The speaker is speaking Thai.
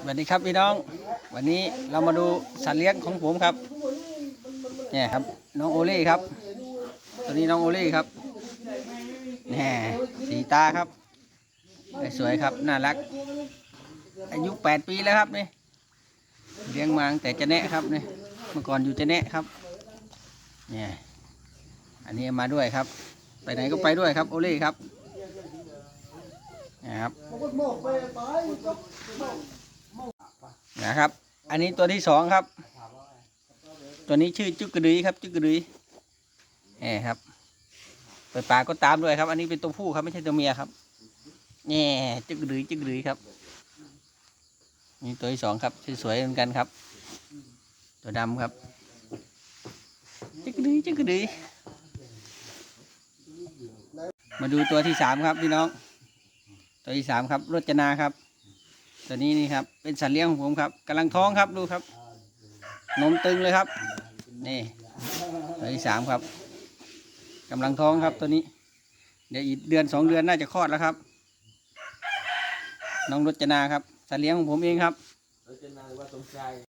สวัสดีครับพี่น้อง วันนี้เรามาดูสัตว์เลี้ยงของผมครับเนี่ยครับ น้องโอเล่ครับ ตัวนี้น้องโอเล่ครับแหน่สีตาครับ สวยครับ น่ารัก อายุแปดปีแล้วครับนี่เลี้ยงมาแต่จะแนะครับนี่เมื่อก่อนอยู่จะแนะครับเนี่ยอันนี้มาด้วยครับ ไปไหนก็ไปด้วยครับโอเล่ครับ นะครับนะครับ อันนี้ตัวที่สองครับ ตัวนี้ชื่อจุกกระดุยครับ จุกกระดุยแหมครับ เปิดปากก็ตามด้วยครับ อันนี้เป็นตัวผู้ครับไม่ใช่ตัวเมียครับแหน่จุกกระดุยจุกกระดุยครับนี่ตัวที่สองครับสวยๆเหมือนกันครับ ตัวดำครับจุกดุยจุกดุยมาดูตัวที่สามครับพี่น้อง ตัวที่สามครับรจนาครับ ตัวนี้นี่ครับ เป็นสัตว์เลี้ยงของผมครับกำลังท้องครับดูครับ นมตึงเลยครับ นี่ ตัวที่สามครับกำลังท้องครับตัวนี้ เดี๋ยวอีกเดือนสองเดือนน่าจะคลอดแล้วครับ น้องรจนาครับ สัตว์เลี้ยงของผมเองครับรจนาหรือว่าสมชาย